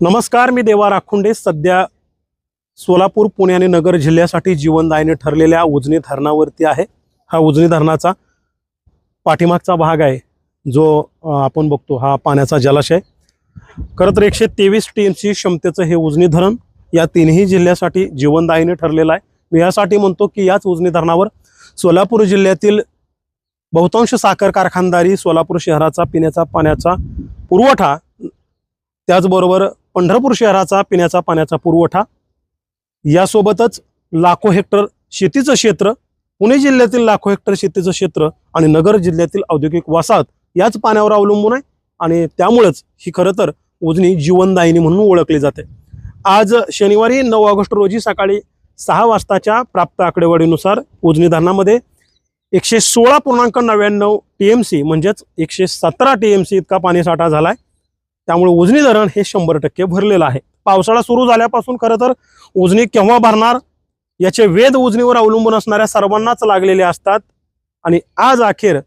नमस्कार मी देवा राखुंडे. सध्या सोलापूर पुणे आणि नगर जिल्ह्यासाठी जीवनदायीने ठरलेल्या उजनी धरणावरती आहे. हा उजनी धरणाचा पाठीमागचा भाग आहे जो आपण बघतो हा पाण्याचा जलाशय खरं तर एकशे तेवीस टी एम सी क्षमतेचं हे उजनी धरण या तिन्ही जिल्ह्यासाठी जीवनदायीने ठरलेलं आहे. मी यासाठी म्हणतो की याच उजनी धरणावर सोलापूर जिल्ह्यातील बहुतांश साखर कारखानदारी सोलापूर शहराचा पिण्याचा पाण्याचा पुरवठा त्याचबरोबर पंढरपूर शहराचा पिण्याचा पाण्याचा पुरवठा. यासोबतच लाखो हेक्टर शेतीचं क्षेत्र पुणे जिल्ह्यातील लाखो हेक्टर शेतीचं क्षेत्र आणि नगर जिल्ह्यातील औद्योगिक वसाहत याच पाण्यावर अवलंबून आहे आणि त्यामुळेच ही खरं तर उजनी जीवनदायिनी म्हणून ओळखली जाते. आज शनिवारी नऊ ऑगस्ट रोजी सकाळी सहा वाजताच्या प्राप्त आकडेवारीनुसार उजनी धरणामध्ये एकशे सोळा पूर्णांक नव्याण्णव टी एम सी म्हणजेच एकशे सतरा टी एम सी इतका पाणीसाठा झाला आहे त्यामुळे उजनी धरण हे शंभर टक्के भरलेलं आहे. पावसाळा सुरू झाल्यापासून खरं तर उजनी केव्हा भरणार? याचे वेध उजनीवर अवलंबून असणाऱ्या सर्वांनाच लागलेले असतात. आणि आज अखेर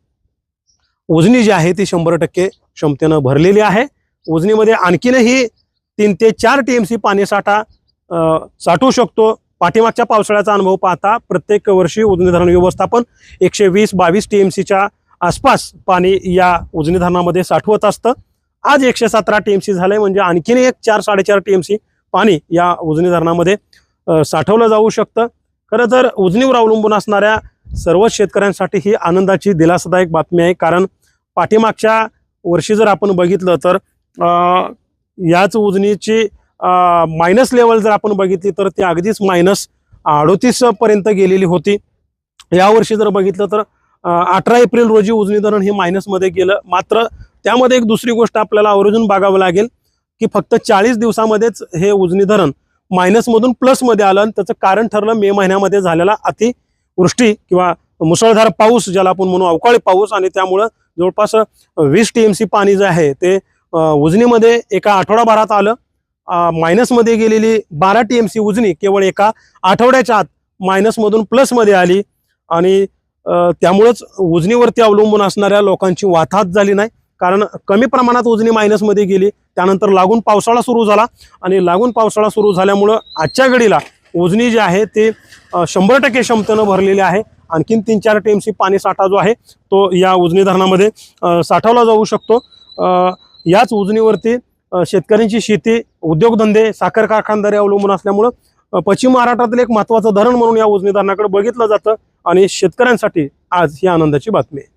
उजनी जी आहे ती शंभर टक्के क्षमतेनं भरलेली आहे. उजनीमध्ये आणखीनही तीन ते चार टी एम सी पाणीसाठा साठवू शकतो. पाठीमागच्या पावसाळ्याचा अनुभव पाहता प्रत्येक वर्षी उजनी धरण व्यवस्थापन एकशे वीस बावीस टी एम सीच्या आसपास पाणी या उजनी धरणामध्ये साठवत असतं. आज एकशे सतरा टी एम सी झालंय म्हणजे आणखीन एक चार साडेचार टी एम सी पाणी या उजनी धरणामध्ये साठवलं जाऊ शकतं. खरं तर उजनीवर अवलंबून असणाऱ्या सर्वच शेतकऱ्यांसाठी ही आनंदाची दिलासादायक बातमी आहे. कारण पाठीमागच्या वर्षी जर आपण बघितलं तर याच उजनीची मायनस लेवल जर आपण बघितली तर ती अगदीच मायनस अडोतीसपर्यंत गेलेली होती. यावर्षी जर बघितलं तर अठरा एप्रिल रोजी उजनी धरण हे मायनसमध्ये गेलं. मात्र त्यामध्ये एक दुसरी गोष्ट आपल्याला आवर्जून बघावं लागेल की फक्त चाळीस दिवसामध्येच हे उजनी धरण मायनसमधून प्लसमध्ये आलं आणि त्याचं कारण ठरलं मे महिन्यामध्ये झालेला अतिवृष्टी किंवा मुसळधार पाऊस ज्याला आपण म्हणू अवकाळी पाऊस. आणि त्यामुळं जवळपास वीस टी एम सी पाणी जे आहे ते उजनीमध्ये एका आठवडाभरात आलं. मायनसमध्ये गेलेली बारा टी एम सी उजनी केवळ एका आठवड्याच्या आत मायनसमधून प्लसमध्ये आली. आणि त्यामुळंच उजनीवरती अवलंबून असणाऱ्या लोकांची वाताहत झाली नाही. कारण कमी प्रमाणात उजनी मायनसमध्ये गेली. त्यानंतर लागून पावसाळा सुरू झाला. आणि लागून पावसाळा सुरू झाल्यामुळं आजच्या घडीला उजनी जी आहे ते शंभर टक्के क्षमतेनं भरलेली आहे. आणखीन तीन चार टी एम सी पाणी साठा जो आहे तो या उजनी धरणामध्ये साठवला जाऊ शकतो. याच उजनीवरती शेतकऱ्यांची शेती उद्योगधंदे साखर कारखानदारी अवलंबून असल्यामुळं पश्चिम महाराष्ट्रातील एक महत्त्वाचं धरण म्हणून या उजनी धरणाकडे बघितलं जातं. आणि शेतकऱ्यांसाठी आज ही आनंदाची बातमी आहे.